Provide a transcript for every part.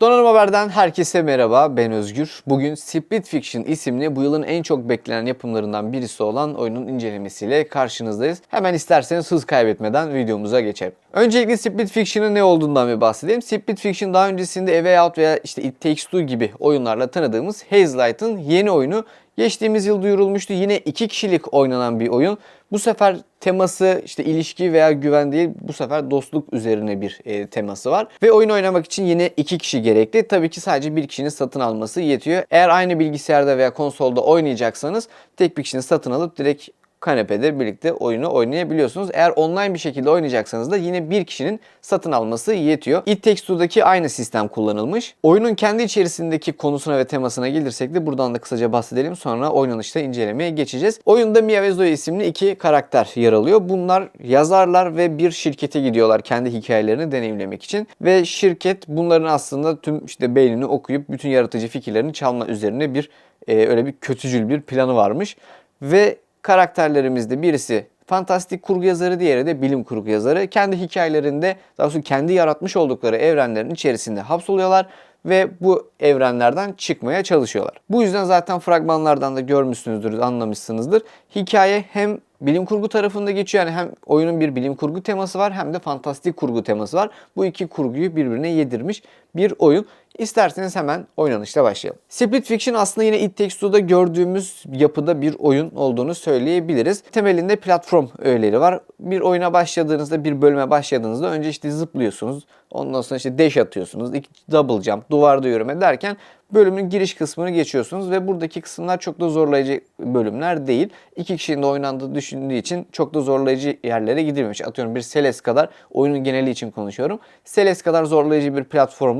Donanım Haber'den herkese merhaba, ben Özgür. Bugün Split Fiction isimli bu yılın en çok beklenen yapımlarından birisi olan oyunun incelemesiyle karşınızdayız. Hemen isterseniz hız kaybetmeden videomuza geçelim. Öncelikle Split Fiction'ın ne olduğundan bir bahsedeyim. Split Fiction daha öncesinde A Way Out veya işte It Takes Two gibi oyunlarla tanıdığımız Hazelight'ın yeni oyunu. Geçtiğimiz yıl duyurulmuştu. Yine iki kişilik oynanan bir oyun. Bu sefer teması işte ilişki veya güven değil bu sefer dostluk üzerine bir e, teması var. Ve oyun oynamak için yine iki kişi gerekli. Tabii ki sadece bir kişinin satın alması yetiyor. Eğer aynı bilgisayarda veya konsolda oynayacaksanız tek bir kişinin satın alıp direkt kanepede birlikte oyunu oynayabiliyorsunuz. Eğer online bir şekilde oynayacaksanız da yine bir kişinin satın alması yetiyor. It Takes Two'daki aynı sistem kullanılmış. Oyunun kendi içerisindeki konusuna ve temasına gelirsek de buradan da kısaca bahsedelim. Sonra oynanışta incelemeye geçeceğiz. Oyunda Mia ve Zoe isimli iki karakter yer alıyor. Bunlar yazarlar ve bir şirkete gidiyorlar kendi hikayelerini deneyimlemek için. Ve şirket bunların aslında tüm işte beynini okuyup bütün yaratıcı fikirlerini çalma üzerine bir e, öyle bir kötücül bir planı varmış. Ve karakterlerimizde birisi fantastik kurgu yazarı, diğeri de bilim kurgu yazarı. Kendi hikayelerinde, daha doğrusu kendi yaratmış oldukları evrenlerin içerisinde hapsoluyorlar ve bu evrenlerden çıkmaya çalışıyorlar. Bu yüzden zaten fragmanlardan da görmüşsünüzdür, anlamışsınızdır. Hikaye hem bilim kurgu tarafında geçiyor. Yani hem oyunun bir bilim kurgu teması var hem de fantastik kurgu teması var. Bu iki kurguyu birbirine yedirmiş bir oyun. İsterseniz hemen oynanışla başlayalım. Split Fiction aslında yine It Takes Two'da gördüğümüz yapıda bir oyun olduğunu söyleyebiliriz. Temelinde platform öğeleri var. Bir oyuna başladığınızda, bir bölüme başladığınızda önce işte zıplıyorsunuz. Ondan sonra işte dash atıyorsunuz. double jump, duvarda yürüme derken bölümün giriş kısmını geçiyorsunuz ve buradaki kısımlar çok da zorlayıcı bölümler değil. İki kişinin de oynandığı düşündüğü için çok da zorlayıcı yerlere gidilmemiş. Atıyorum bir Celeste kadar oyunun geneli için konuşuyorum. Celeste kadar zorlayıcı bir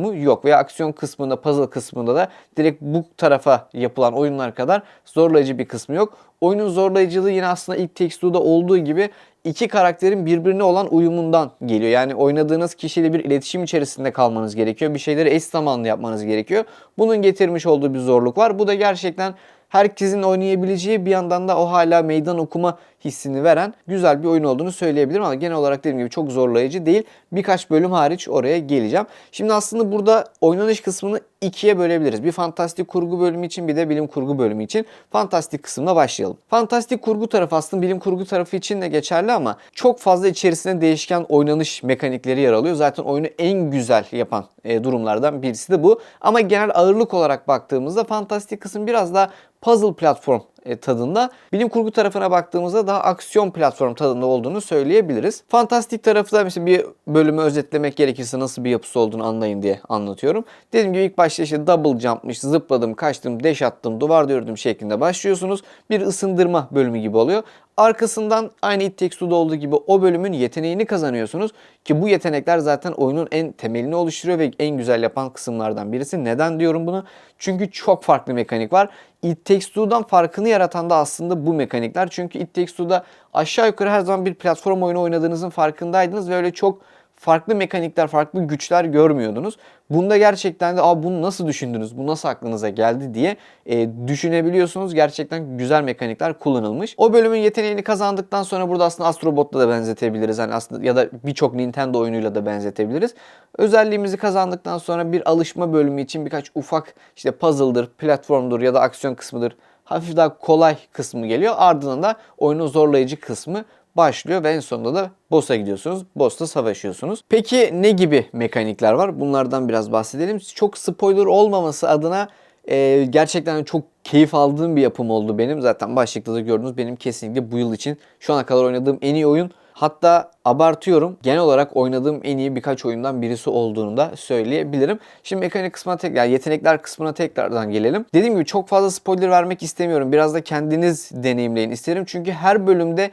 platformu yok veya aksiyon kısmında, puzzle kısmında da direkt bu tarafa yapılan oyunlar kadar zorlayıcı bir kısmı yok. Oyunun zorlayıcılığı yine aslında ilk Takes Two'da olduğu gibi iki karakterin birbirine olan uyumundan geliyor. Yani oynadığınız kişiyle bir iletişim içerisinde kalmanız gerekiyor. Bir şeyleri eş zamanlı yapmanız gerekiyor. Bunun getirmiş olduğu bir zorluk var. Bu da gerçekten herkesin oynayabileceği bir yandan da o hala meydan okuma hissini veren güzel bir oyun olduğunu söyleyebilirim ama genel olarak dediğim gibi çok zorlayıcı değil. Birkaç bölüm hariç oraya geleceğim. Şimdi aslında burada oynanış kısmını ikiye bölebiliriz. Bir fantastik kurgu bölümü için bir de bilim kurgu bölümü için. Fantastik kısmına başlayalım. Fantastik kurgu tarafı aslında bilim kurgu tarafı için de geçerli ama çok fazla içerisinde değişken oynanış mekanikleri yer alıyor. Zaten oyunu en güzel yapan e, durumlardan birisi de bu. Ama genel ağırlık olarak baktığımızda fantastik kısım biraz daha puzzle platform e, tadında. Bilim kurgu tarafına baktığımızda daha aksiyon platform tadında olduğunu söyleyebiliriz. Fantastik tarafı da mesela bir bölümü özetlemek gerekirse nasıl bir yapısı olduğunu anlayın diye anlatıyorum. Dediğim gibi ilk başta işte double jumpmış, zıpladım, kaçtım, dash attım, duvar ördüm şeklinde başlıyorsunuz. Bir ısındırma bölümü gibi oluyor. Arkasından aynı It Takes Two'da olduğu gibi o bölümün yeteneğini kazanıyorsunuz. Ki bu yetenekler zaten oyunun en temelini oluşturuyor ve en güzel yapan kısımlardan birisi. Neden diyorum bunu? Çünkü çok farklı mekanik var. It Takes Two'dan farkını yaratan da aslında bu mekanikler. Çünkü It Takes Two'da aşağı yukarı her zaman bir platform oyunu oynadığınızın farkındaydınız ve öyle çok farklı mekanikler, farklı güçler görmüyordunuz. Bunda gerçekten de Aa, bunu nasıl düşündünüz, bu nasıl aklınıza geldi diye e, düşünebiliyorsunuz. Gerçekten güzel mekanikler kullanılmış. O bölümün yeteneğini kazandıktan sonra burada aslında Astrobot'la da benzetebiliriz. Hani aslında ya da birçok Nintendo oyunuyla da benzetebiliriz. Özelliğimizi kazandıktan sonra bir alışma bölümü için birkaç ufak işte puzzle'dır, platformdur ya da aksiyon kısmıdır hafif daha kolay kısmı geliyor. Ardından da oyunun zorlayıcı kısmı başlıyor ve en sonunda da boss'a gidiyorsunuz. Boss'ta savaşıyorsunuz. Peki ne gibi mekanikler var? Bunlardan biraz bahsedelim. Çok spoiler olmaması adına e, gerçekten çok keyif aldığım bir yapım oldu benim. Zaten başlıkta da gördünüz benim kesinlikle bu yıl için şu ana kadar oynadığım en iyi oyun. Hatta abartıyorum. Genel olarak oynadığım en iyi birkaç oyundan birisi olduğunu da söyleyebilirim. Şimdi mekanik kısmına tekrar, yetenekler kısmına tekrardan gelelim. Dediğim gibi çok fazla spoiler vermek istemiyorum. Biraz da kendiniz deneyimleyin isterim. Çünkü her bölümde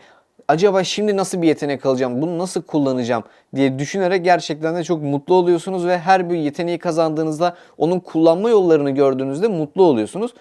acaba şimdi nasıl bir yetenek alacağım, bunu nasıl kullanacağım diye düşünerek gerçekten de çok mutlu oluyorsunuz ve her bir yeteneği kazandığınızda onun kullanma yollarını gördüğünüzde mutlu oluyorsunuz.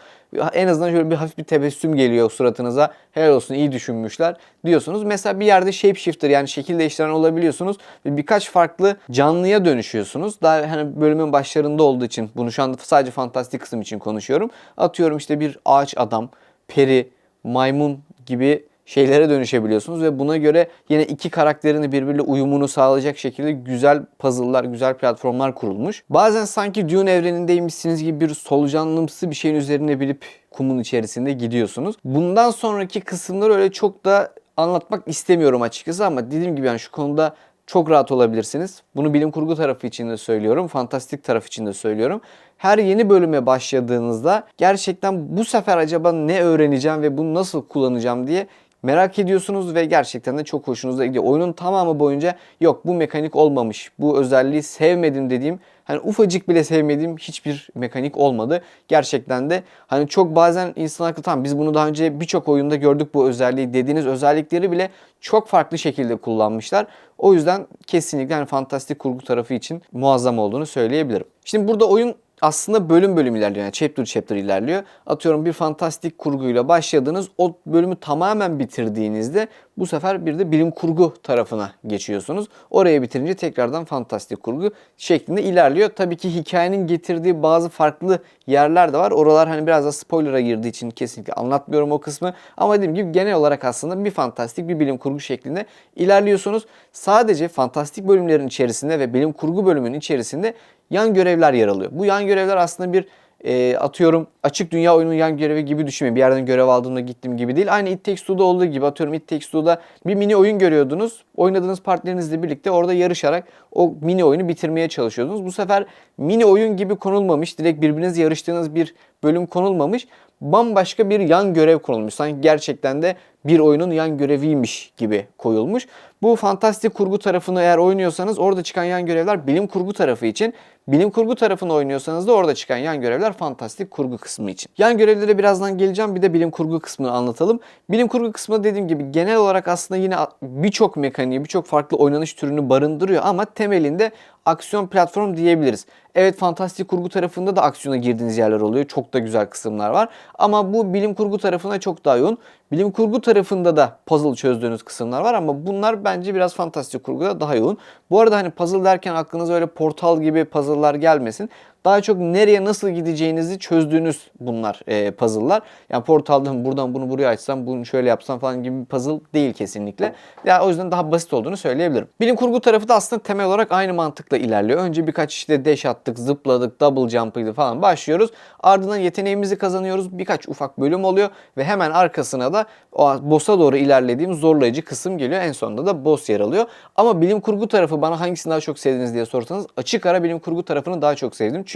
En azından şöyle bir hafif bir tebessüm geliyor suratınıza. Helal olsun iyi düşünmüşler diyorsunuz. Mesela bir yerde shapeshifter yani şekil değiştiren olabiliyorsunuz ve birkaç farklı canlıya dönüşüyorsunuz. Daha hani bölümün başlarında olduğu için bunu şu anda sadece fantastik kısım için konuşuyorum. Atıyorum işte bir ağaç adam, peri, maymun gibi şeylere dönüşebiliyorsunuz ve buna göre yine iki karakterini birbiriyle uyumunu sağlayacak şekilde güzel puzzle'lar, güzel platformlar kurulmuş. Bazen sanki Dune evrenindeymişsiniz gibi bir solucanlımsı bir şeyin üzerine bilip kumun içerisinde gidiyorsunuz. Bundan sonraki kısımları öyle çok da anlatmak istemiyorum açıkçası ama dediğim gibi yani şu konuda çok rahat olabilirsiniz. Bunu bilim kurgu tarafı için de söylüyorum, fantastik taraf için de söylüyorum. Her yeni bölüme başladığınızda gerçekten bu sefer acaba ne öğreneceğim ve bunu nasıl kullanacağım diye merak ediyorsunuz ve gerçekten de çok hoşunuza gidiyor. Oyunun tamamı boyunca yok bu mekanik olmamış, bu özelliği sevmedim dediğim hani ufacık bile sevmediğim hiçbir mekanik olmadı. Gerçekten de hani çok bazen insan aklı tamam biz bunu daha önce birçok oyunda gördük bu özelliği dediğiniz özellikleri bile çok farklı şekilde kullanmışlar. O yüzden kesinlikle hani fantastik kurgu tarafı için muazzam olduğunu söyleyebilirim. Şimdi burada oyun aslında bölüm bölüm ilerliyor. Yani chapter chapter ilerliyor. Atıyorum bir fantastik kurguyla başladınız. O bölümü tamamen bitirdiğinizde bu sefer bir de bilim kurgu tarafına geçiyorsunuz. Oraya bitirince tekrardan fantastik kurgu şeklinde ilerliyor. Tabii ki hikayenin getirdiği bazı farklı yerler de var. Oralar hani biraz da spoiler'a girdiği için kesinlikle anlatmıyorum o kısmı. Ama dediğim gibi genel olarak aslında bir fantastik bir bilim kurgu şeklinde ilerliyorsunuz. Sadece fantastik bölümlerin içerisinde ve bilim kurgu bölümünün içerisinde yan görevler yer alıyor. Bu yan görevler aslında bir e, atıyorum açık dünya oyunun yan görevi gibi düşünmeyin. Bir yerden görev aldığımda gittim gibi değil. Aynı It Takes Two'da olduğu gibi atıyorum It Takes Two'da bir mini oyun görüyordunuz. Oynadığınız partnerinizle birlikte orada yarışarak o mini oyunu bitirmeye çalışıyordunuz. Bu sefer mini oyun gibi konulmamış, direkt birbirinizle yarıştığınız bir bölüm konulmamış. Bambaşka bir yan görev konulmuş. Sanki gerçekten de bir oyunun yan göreviymiş gibi koyulmuş. Bu fantastik kurgu tarafını eğer oynuyorsanız orada çıkan yan görevler bilim kurgu tarafı için. Bilim kurgu tarafını oynuyorsanız da orada çıkan yan görevler fantastik kurgu kısmı için. Yan görevlere birazdan geleceğim. Bir de bilim kurgu kısmını anlatalım. Bilim kurgu kısmı dediğim gibi genel olarak aslında yine birçok mekaniği, birçok farklı oynanış türünü barındırıyor ama temelinde aksiyon platform diyebiliriz. Evet fantastik kurgu tarafında da aksiyona girdiğiniz yerler oluyor. Çok da güzel kısımlar var. Ama bu bilim kurgu tarafına çok daha yoğun. Bilim kurgu tarafında da puzzle çözdüğünüz kısımlar var ama bunlar bence biraz fantastik kurguda daha yoğun. Bu arada hani puzzle derken aklınıza öyle portal gibi puzzle'lar gelmesin. Daha çok nereye nasıl gideceğinizi çözdüğünüz bunlar e, puzzle'lar. Yani portaldan buradan bunu buraya açsam, bunu şöyle yapsam falan gibi bir puzzle değil kesinlikle. Yani o yüzden daha basit olduğunu söyleyebilirim. Bilim kurgu tarafı da aslında temel olarak aynı mantıkla ilerliyor. Önce birkaç işte dash attık, zıpladık, double jump'ıydı falan başlıyoruz. Ardından yeteneğimizi kazanıyoruz. Birkaç ufak bölüm oluyor ve hemen arkasına da o boss'a doğru ilerlediğim zorlayıcı kısım geliyor. En sonunda da boss yer alıyor. Ama bilim kurgu tarafı bana hangisini daha çok sevdiniz diye sorsanız açık ara bilim kurgu tarafını daha çok sevdim. Çünkü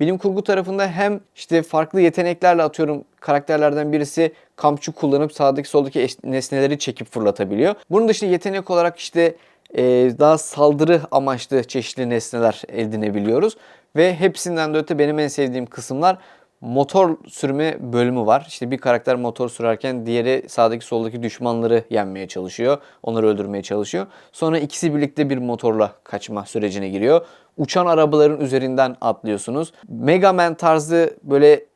bilim kurgu tarafında hem işte farklı yeteneklerle atıyorum karakterlerden birisi kampçı kullanıp sağdaki soldaki nesneleri çekip fırlatabiliyor. Bunun dışında yetenek olarak işte e, daha saldırı amaçlı çeşitli nesneler edinebiliyoruz. Ve hepsinden de öte benim en sevdiğim kısımlar motor sürme bölümü var. İşte bir karakter motor sürerken diğeri sağdaki soldaki düşmanları yenmeye çalışıyor. Onları öldürmeye çalışıyor. Sonra ikisi birlikte bir motorla kaçma sürecine giriyor. Uçan arabaların üzerinden atlıyorsunuz. Mega Man tarzı böyle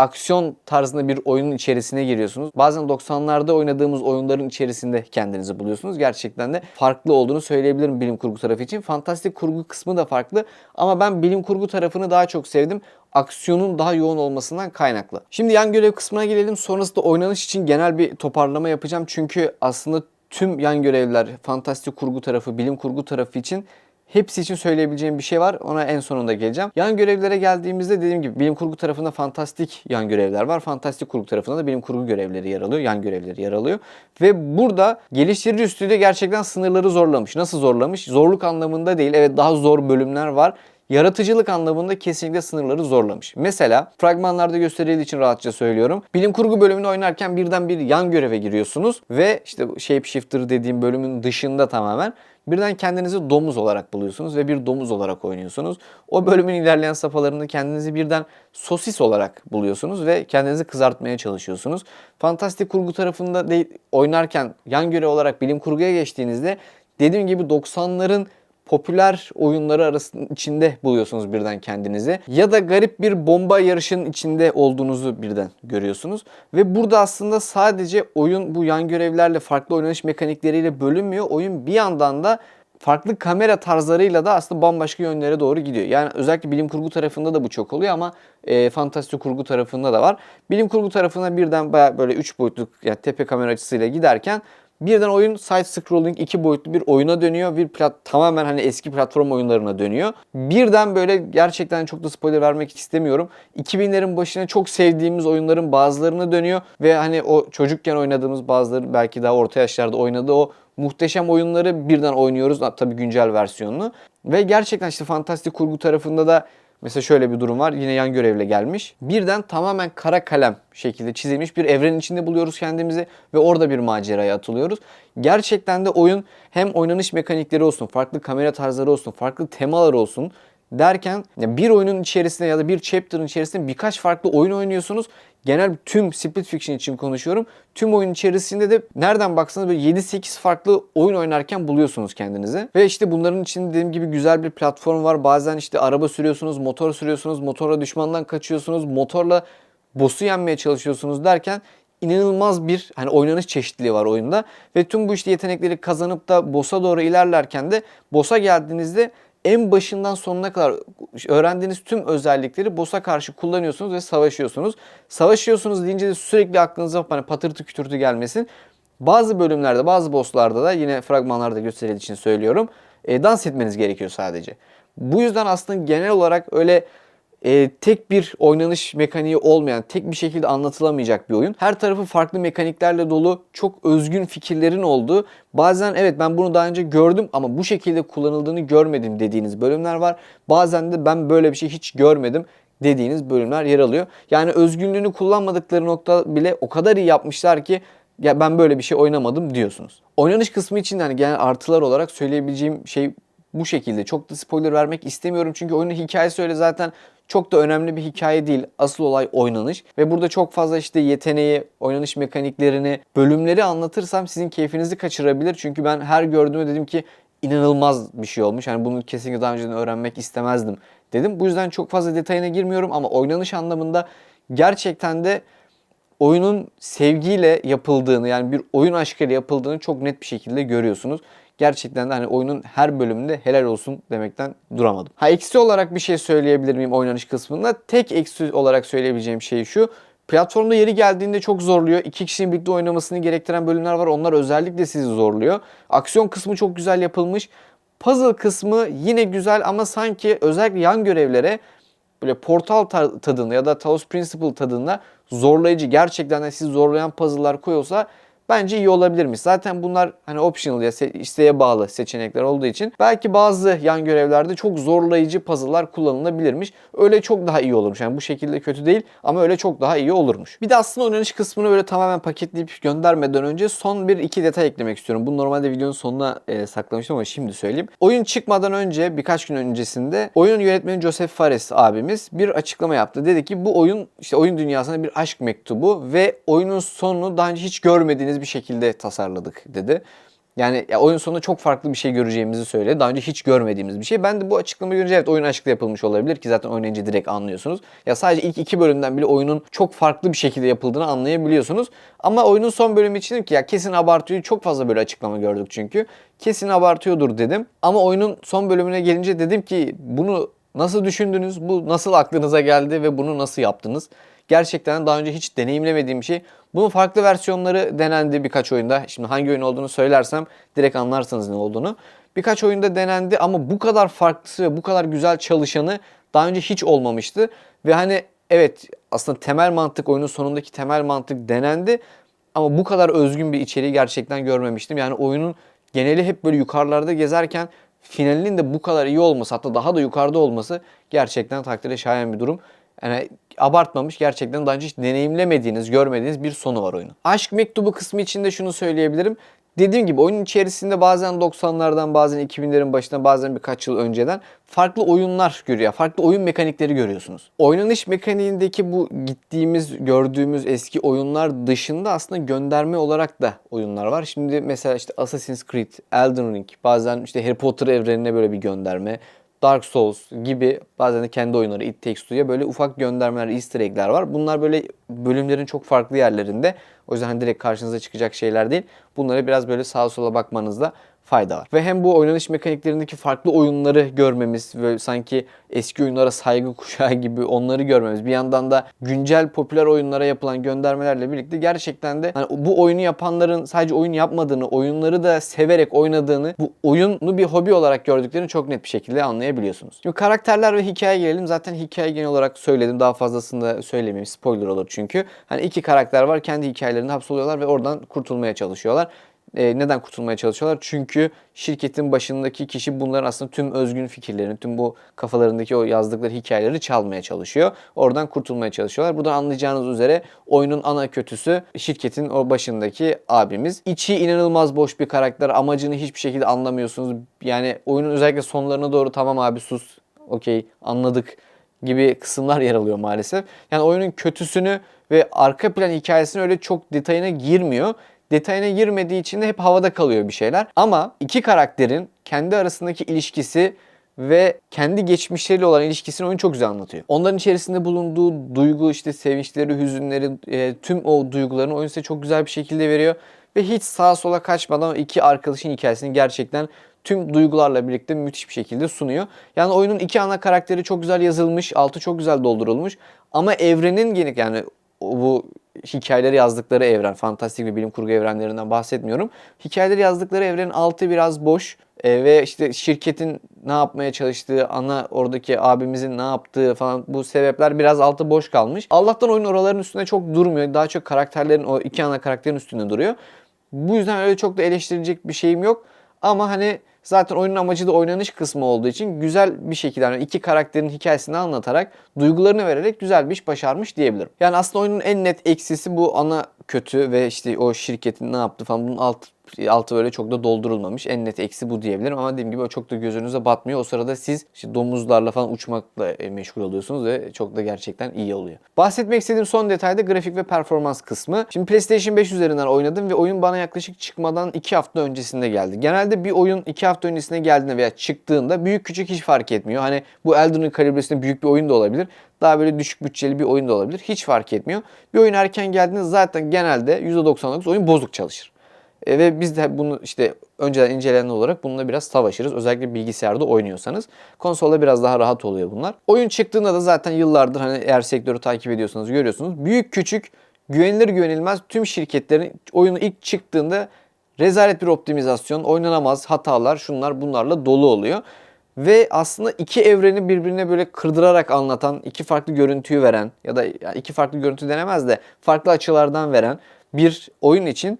aksiyon tarzında bir oyunun içerisine giriyorsunuz. Bazen 90'larda oynadığımız oyunların içerisinde kendinizi buluyorsunuz. Gerçekten de farklı olduğunu söyleyebilirim bilim kurgu tarafı için. Fantastik kurgu kısmı da farklı ama ben bilim kurgu tarafını daha çok sevdim. Aksiyonun daha yoğun olmasından kaynaklı. Şimdi yan görev kısmına gelelim. Sonrasında oynanış için genel bir toparlama yapacağım. Çünkü aslında tüm yan görevler, fantastik kurgu tarafı, bilim kurgu tarafı için Hepsi için söyleyebileceğim bir şey var. Ona en sonunda geleceğim. Yan görevlere geldiğimizde dediğim gibi bilim kurgu tarafında fantastik yan görevler var. Fantastik kurgu tarafında da bilim kurgu görevleri yer alıyor. Yan görevleri yer alıyor. Ve burada geliştirici stüdyo gerçekten sınırları zorlamış. Nasıl zorlamış? Zorluk anlamında değil. Evet daha zor bölümler var yaratıcılık anlamında kesinlikle sınırları zorlamış. Mesela fragmanlarda gösterildiği için rahatça söylüyorum. Bilim kurgu bölümünü oynarken birden bir yan göreve giriyorsunuz ve işte Shapeshifter dediğim bölümün dışında tamamen birden kendinizi domuz olarak buluyorsunuz ve bir domuz olarak oynuyorsunuz. O bölümün ilerleyen safhalarında kendinizi birden sosis olarak buluyorsunuz ve kendinizi kızartmaya çalışıyorsunuz. Fantastik kurgu tarafında de oynarken yan görev olarak bilim kurguya geçtiğinizde dediğim gibi 90'ların popüler oyunları arasında içinde buluyorsunuz birden kendinizi. Ya da garip bir bomba yarışının içinde olduğunuzu birden görüyorsunuz. Ve burada aslında sadece oyun bu yan görevlerle farklı oynanış mekanikleriyle bölünmüyor. Oyun bir yandan da farklı kamera tarzlarıyla da aslında bambaşka yönlere doğru gidiyor. Yani özellikle bilim kurgu tarafında da bu çok oluyor ama e, fantastik kurgu tarafında da var. Bilim kurgu tarafına birden bayağı böyle 3 boyutlu yani tepe kamera açısıyla giderken Birden oyun side scrolling iki boyutlu bir oyuna dönüyor. Bir plat, tamamen hani eski platform oyunlarına dönüyor. Birden böyle gerçekten çok da spoiler vermek istemiyorum. 2000'lerin başına çok sevdiğimiz oyunların bazılarına dönüyor ve hani o çocukken oynadığımız bazıları belki daha orta yaşlarda oynadığı o muhteşem oyunları birden oynuyoruz. Tabii güncel versiyonunu. Ve gerçekten işte fantastik kurgu tarafında da Mesela şöyle bir durum var. Yine yan görevle gelmiş. Birden tamamen kara kalem şekilde çizilmiş bir evrenin içinde buluyoruz kendimizi ve orada bir maceraya atılıyoruz. Gerçekten de oyun hem oynanış mekanikleri olsun, farklı kamera tarzları olsun, farklı temalar olsun derken bir oyunun içerisinde ya da bir chapter'ın içerisinde birkaç farklı oyun oynuyorsunuz. Genel tüm Split Fiction için konuşuyorum. Tüm oyun içerisinde de nereden baksanız böyle 7-8 farklı oyun oynarken buluyorsunuz kendinizi. Ve işte bunların içinde dediğim gibi güzel bir platform var. Bazen işte araba sürüyorsunuz, motor sürüyorsunuz, motorla düşmandan kaçıyorsunuz, motorla boss'u yenmeye çalışıyorsunuz derken inanılmaz bir hani oynanış çeşitliliği var oyunda. Ve tüm bu işte yetenekleri kazanıp da boss'a doğru ilerlerken de boss'a geldiğinizde en başından sonuna kadar öğrendiğiniz tüm özellikleri boss'a karşı kullanıyorsunuz ve savaşıyorsunuz. Savaşıyorsunuz deyince de sürekli aklınıza hani patırtı kütürtü gelmesin. Bazı bölümlerde, bazı bosslarda da yine fragmanlarda gösterildiği için söylüyorum. E, dans etmeniz gerekiyor sadece. Bu yüzden aslında genel olarak öyle e, tek bir oynanış mekaniği olmayan, tek bir şekilde anlatılamayacak bir oyun. Her tarafı farklı mekaniklerle dolu, çok özgün fikirlerin olduğu, bazen evet ben bunu daha önce gördüm ama bu şekilde kullanıldığını görmedim dediğiniz bölümler var. Bazen de ben böyle bir şey hiç görmedim dediğiniz bölümler yer alıyor. Yani özgünlüğünü kullanmadıkları nokta bile o kadar iyi yapmışlar ki ya ben böyle bir şey oynamadım diyorsunuz. Oynanış kısmı için hani genel artılar olarak söyleyebileceğim şey bu şekilde. Çok da spoiler vermek istemiyorum çünkü oyunun hikayesi öyle zaten çok da önemli bir hikaye değil. Asıl olay oynanış. Ve burada çok fazla işte yeteneği, oynanış mekaniklerini, bölümleri anlatırsam sizin keyfinizi kaçırabilir. Çünkü ben her gördüğümde dedim ki inanılmaz bir şey olmuş. Yani bunu kesinlikle daha önceden öğrenmek istemezdim dedim. Bu yüzden çok fazla detayına girmiyorum ama oynanış anlamında gerçekten de oyunun sevgiyle yapıldığını yani bir oyun aşkıyla yapıldığını çok net bir şekilde görüyorsunuz gerçekten de hani oyunun her bölümünde helal olsun demekten duramadım. Ha eksi olarak bir şey söyleyebilir miyim oynanış kısmında? Tek eksi olarak söyleyebileceğim şey şu. Platformda yeri geldiğinde çok zorluyor. İki kişinin birlikte oynamasını gerektiren bölümler var. Onlar özellikle sizi zorluyor. Aksiyon kısmı çok güzel yapılmış. Puzzle kısmı yine güzel ama sanki özellikle yan görevlere böyle portal tadında ya da Talos Principle tadında zorlayıcı. Gerçekten de sizi zorlayan puzzle'lar koyulsa bence iyi olabilirmiş. Zaten bunlar hani optional ya isteğe bağlı seçenekler olduğu için belki bazı yan görevlerde çok zorlayıcı puzzle'lar kullanılabilirmiş. Öyle çok daha iyi olurmuş. Yani bu şekilde kötü değil ama öyle çok daha iyi olurmuş. Bir de aslında oynanış kısmını böyle tamamen paketleyip göndermeden önce son bir iki detay eklemek istiyorum. Bunu normalde videonun sonuna e, saklamıştım ama şimdi söyleyeyim. Oyun çıkmadan önce birkaç gün öncesinde oyunun yönetmeni Joseph Fares abimiz bir açıklama yaptı. Dedi ki bu oyun işte oyun dünyasına bir aşk mektubu ve oyunun sonunu daha önce hiç görmediğiniz bir şekilde tasarladık dedi. Yani ya oyun sonunda çok farklı bir şey göreceğimizi söyledi. Daha önce hiç görmediğimiz bir şey. Ben de bu açıklamayı görünce evet oyun aşkla yapılmış olabilir ki zaten oynayınca direkt anlıyorsunuz. Ya sadece ilk iki bölümden bile oyunun çok farklı bir şekilde yapıldığını anlayabiliyorsunuz. Ama oyunun son bölümü için ki ya kesin abartıyor. Çok fazla böyle açıklama gördük çünkü. Kesin abartıyordur dedim. Ama oyunun son bölümüne gelince dedim ki bunu nasıl düşündünüz? Bu nasıl aklınıza geldi ve bunu nasıl yaptınız? Gerçekten daha önce hiç deneyimlemediğim bir şey. Bunun farklı versiyonları denendi birkaç oyunda. Şimdi hangi oyun olduğunu söylersem direkt anlarsınız ne olduğunu. Birkaç oyunda denendi ama bu kadar farklısı ve bu kadar güzel çalışanı daha önce hiç olmamıştı. Ve hani evet aslında temel mantık oyunun sonundaki temel mantık denendi. Ama bu kadar özgün bir içeriği gerçekten görmemiştim. Yani oyunun geneli hep böyle yukarılarda gezerken finalinin de bu kadar iyi olması hatta daha da yukarıda olması gerçekten takdire şayan bir durum. Yani abartmamış gerçekten daha önce hiç deneyimlemediğiniz, görmediğiniz bir sonu var oyunun. Aşk mektubu kısmı içinde şunu söyleyebilirim. Dediğim gibi oyunun içerisinde bazen 90'lardan bazen 2000'lerin başına bazen birkaç yıl önceden farklı oyunlar görüyor. Farklı oyun mekanikleri görüyorsunuz. Oynanış mekaniğindeki bu gittiğimiz, gördüğümüz eski oyunlar dışında aslında gönderme olarak da oyunlar var. Şimdi mesela işte Assassin's Creed, Elden Ring, bazen işte Harry Potter evrenine böyle bir gönderme. Dark Souls gibi bazen de kendi oyunları It Takes Two'ya böyle ufak göndermeler, easter egg'ler var. Bunlar böyle bölümlerin çok farklı yerlerinde. O yüzden hani direkt karşınıza çıkacak şeyler değil. Bunlara biraz böyle sağa sola bakmanızda fayda var. Ve hem bu oynanış mekaniklerindeki farklı oyunları görmemiz ve sanki eski oyunlara saygı kuşağı gibi onları görmemiz. Bir yandan da güncel popüler oyunlara yapılan göndermelerle birlikte gerçekten de hani bu oyunu yapanların sadece oyun yapmadığını, oyunları da severek oynadığını, bu oyunu bir hobi olarak gördüklerini çok net bir şekilde anlayabiliyorsunuz. Şimdi karakterler ve hikaye gelelim. Zaten hikaye genel olarak söyledim. Daha fazlasını da söylemeyeyim. Spoiler olur çünkü. Hani iki karakter var. Kendi hikayelerinde hapsoluyorlar ve oradan kurtulmaya çalışıyorlar. E, neden kurtulmaya çalışıyorlar? Çünkü şirketin başındaki kişi bunların aslında tüm özgün fikirlerini, tüm bu kafalarındaki o yazdıkları hikayeleri çalmaya çalışıyor. Oradan kurtulmaya çalışıyorlar. Buradan anlayacağınız üzere oyunun ana kötüsü şirketin o başındaki abimiz. İçi inanılmaz boş bir karakter. Amacını hiçbir şekilde anlamıyorsunuz. Yani oyunun özellikle sonlarına doğru tamam abi sus, okey anladık gibi kısımlar yer alıyor maalesef. Yani oyunun kötüsünü ve arka plan hikayesini öyle çok detayına girmiyor detayına girmediği için de hep havada kalıyor bir şeyler. Ama iki karakterin kendi arasındaki ilişkisi ve kendi geçmişleriyle olan ilişkisini oyun çok güzel anlatıyor. Onların içerisinde bulunduğu duygu işte sevinçleri, hüzünleri, e, tüm o duygularını oyun size çok güzel bir şekilde veriyor. Ve hiç sağa sola kaçmadan iki arkadaşın hikayesini gerçekten tüm duygularla birlikte müthiş bir şekilde sunuyor. Yani oyunun iki ana karakteri çok güzel yazılmış, altı çok güzel doldurulmuş. Ama evrenin gene yani bu hikayeleri yazdıkları evren, fantastik bir bilim kurgu evrenlerinden bahsetmiyorum. Hikayeleri yazdıkları evrenin altı biraz boş e, ve işte şirketin ne yapmaya çalıştığı, ana oradaki abimizin ne yaptığı falan bu sebepler biraz altı boş kalmış. Allah'tan oyun oraların üstünde çok durmuyor. Daha çok karakterlerin o iki ana karakterin üstünde duruyor. Bu yüzden öyle çok da eleştirecek bir şeyim yok. Ama hani zaten oyunun amacı da oynanış kısmı olduğu için güzel bir şekilde yani iki karakterin hikayesini anlatarak, duygularını vererek güzel bir iş başarmış diyebilirim. Yani aslında oyunun en net eksisi bu ana kötü ve işte o şirketin ne yaptı falan bunun alt altı böyle çok da doldurulmamış. En net eksi bu diyebilirim ama dediğim gibi o çok da gözünüze batmıyor. O sırada siz işte domuzlarla falan uçmakla e, meşgul oluyorsunuz ve çok da gerçekten iyi oluyor. Bahsetmek istediğim son detay da grafik ve performans kısmı. Şimdi PlayStation 5 üzerinden oynadım ve oyun bana yaklaşık çıkmadan 2 hafta öncesinde geldi. Genelde bir oyun 2 hafta öncesine geldiğinde veya çıktığında büyük küçük hiç fark etmiyor. Hani bu Elden Ring kalibresinde büyük bir oyun da olabilir. Daha böyle düşük bütçeli bir oyun da olabilir. Hiç fark etmiyor. Bir oyun erken geldiğinde zaten genelde %99 oyun bozuk çalışır. E, ve biz de bunu işte önceden incelenen olarak bununla biraz savaşırız. Özellikle bilgisayarda oynuyorsanız. Konsolda biraz daha rahat oluyor bunlar. Oyun çıktığında da zaten yıllardır hani eğer sektörü takip ediyorsanız görüyorsunuz. Büyük küçük güvenilir güvenilmez tüm şirketlerin oyunu ilk çıktığında rezalet bir optimizasyon, oynanamaz hatalar, şunlar bunlarla dolu oluyor. Ve aslında iki evreni birbirine böyle kırdırarak anlatan, iki farklı görüntüyü veren ya da iki farklı görüntü denemez de farklı açılardan veren bir oyun için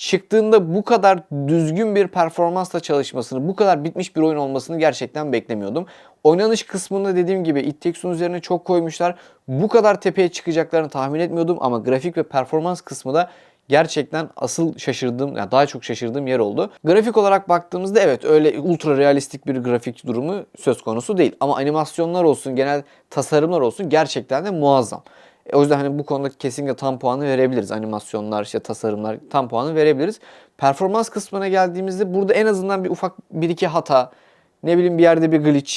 çıktığında bu kadar düzgün bir performansla çalışmasını, bu kadar bitmiş bir oyun olmasını gerçekten beklemiyordum. Oynanış kısmında dediğim gibi It Takes üzerine çok koymuşlar. Bu kadar tepeye çıkacaklarını tahmin etmiyordum ama grafik ve performans kısmı da gerçekten asıl şaşırdığım, yani daha çok şaşırdığım yer oldu. Grafik olarak baktığımızda evet öyle ultra realistik bir grafik durumu söz konusu değil. Ama animasyonlar olsun, genel tasarımlar olsun gerçekten de muazzam. E, o yüzden hani bu konuda kesinlikle tam puanı verebiliriz. Animasyonlar, işte tasarımlar tam puanı verebiliriz. Performans kısmına geldiğimizde burada en azından bir ufak bir iki hata, ne bileyim bir yerde bir glitch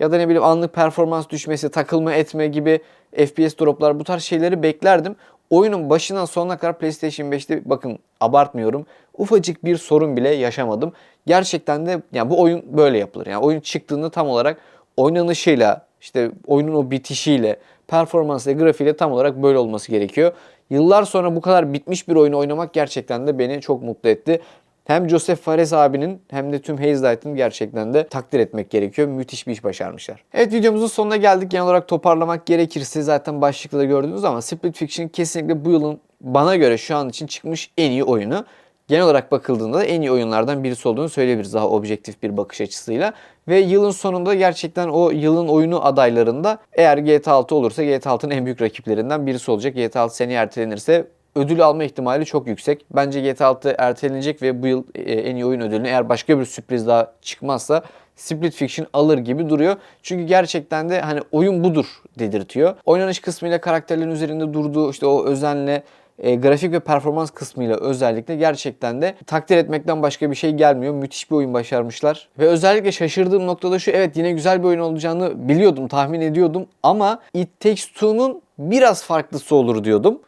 ya da ne bileyim anlık performans düşmesi, takılma etme gibi FPS droplar bu tarz şeyleri beklerdim. Oyunun başından sonuna kadar PlayStation 5'te bakın abartmıyorum. Ufacık bir sorun bile yaşamadım. Gerçekten de yani bu oyun böyle yapılır. Yani oyun çıktığında tam olarak oynanışıyla, işte oyunun o bitişiyle, performans ve grafiğiyle tam olarak böyle olması gerekiyor. Yıllar sonra bu kadar bitmiş bir oyunu oynamak gerçekten de beni çok mutlu etti. Hem Joseph Fares abinin hem de tüm Haze gerçekten de takdir etmek gerekiyor. Müthiş bir iş başarmışlar. Evet videomuzun sonuna geldik. Genel olarak toparlamak gerekirse zaten başlıkta da gördüğünüz ama Split Fiction kesinlikle bu yılın bana göre şu an için çıkmış en iyi oyunu genel olarak bakıldığında da en iyi oyunlardan birisi olduğunu söyleyebiliriz daha objektif bir bakış açısıyla. Ve yılın sonunda gerçekten o yılın oyunu adaylarında eğer GTA 6 olursa GTA 6'nın en büyük rakiplerinden birisi olacak. GTA 6 seneye ertelenirse ödül alma ihtimali çok yüksek. Bence GTA 6 ertelenecek ve bu yıl e, en iyi oyun ödülünü eğer başka bir sürpriz daha çıkmazsa Split Fiction alır gibi duruyor. Çünkü gerçekten de hani oyun budur dedirtiyor. Oynanış kısmıyla karakterlerin üzerinde durduğu işte o özenle e, grafik ve performans kısmıyla özellikle gerçekten de takdir etmekten başka bir şey gelmiyor. Müthiş bir oyun başarmışlar. Ve özellikle şaşırdığım noktada şu evet yine güzel bir oyun olacağını biliyordum, tahmin ediyordum ama It Takes Two'nun biraz farklısı olur diyordum.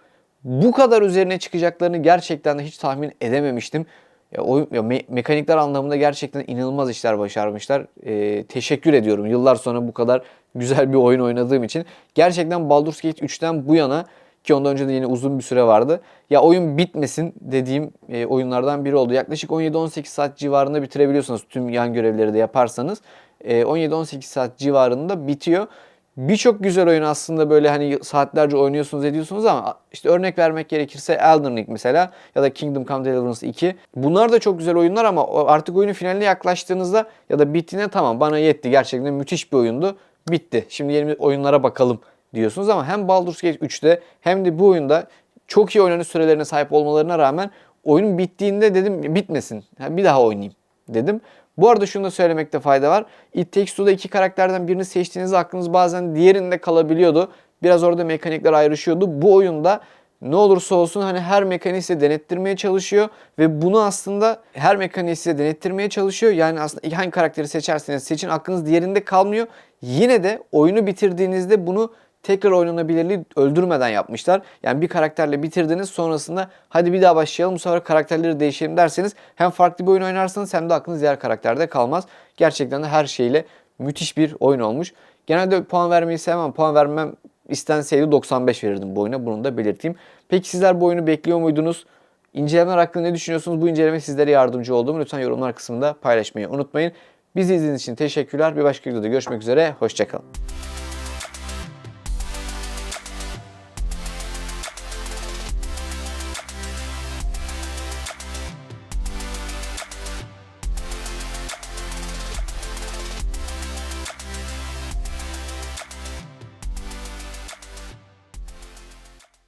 Bu kadar üzerine çıkacaklarını gerçekten de hiç tahmin edememiştim. Ya, oyun, ya me- mekanikler anlamında gerçekten inanılmaz işler başarmışlar. Ee, teşekkür ediyorum yıllar sonra bu kadar güzel bir oyun oynadığım için. Gerçekten Baldur's Gate 3'ten bu yana ki ondan önce de yine uzun bir süre vardı. Ya oyun bitmesin dediğim e, oyunlardan biri oldu. Yaklaşık 17-18 saat civarında bitirebiliyorsunuz tüm yan görevleri de yaparsanız. E, 17-18 saat civarında bitiyor. Birçok güzel oyun aslında böyle hani saatlerce oynuyorsunuz ediyorsunuz ama işte örnek vermek gerekirse Elden Ring mesela ya da Kingdom Come Deliverance 2. Bunlar da çok güzel oyunlar ama artık oyunun finaline yaklaştığınızda ya da bittiğinde tamam bana yetti gerçekten müthiş bir oyundu. Bitti. Şimdi yeni oyunlara bakalım diyorsunuz ama hem Baldur's Gate 3'te hem de bu oyunda çok iyi oynanış sürelerine sahip olmalarına rağmen oyun bittiğinde dedim bitmesin. Bir daha oynayayım dedim. Bu arada şunu da söylemekte fayda var. It Takes Two'da iki karakterden birini seçtiğinizde aklınız bazen diğerinde kalabiliyordu. Biraz orada mekanikler ayrışıyordu. Bu oyunda ne olursa olsun hani her mekaniği size denettirmeye çalışıyor ve bunu aslında her mekaniği size denettirmeye çalışıyor. Yani aslında hangi karakteri seçerseniz seçin aklınız diğerinde kalmıyor. Yine de oyunu bitirdiğinizde bunu tekrar oynanabilirliği öldürmeden yapmışlar. Yani bir karakterle bitirdiniz sonrasında hadi bir daha başlayalım bu sefer karakterleri değişelim derseniz hem farklı bir oyun oynarsınız hem de aklınız diğer karakterde kalmaz. Gerçekten de her şeyle müthiş bir oyun olmuş. Genelde puan vermeyi sevmem. Puan vermem istenseydi 95 verirdim bu oyuna. Bunu da belirteyim. Peki sizler bu oyunu bekliyor muydunuz? İncelemeler hakkında ne düşünüyorsunuz? Bu inceleme sizlere yardımcı oldu mu? Lütfen yorumlar kısmında paylaşmayı unutmayın. Bizi izlediğiniz için teşekkürler. Bir başka videoda görüşmek üzere. Hoşçakalın.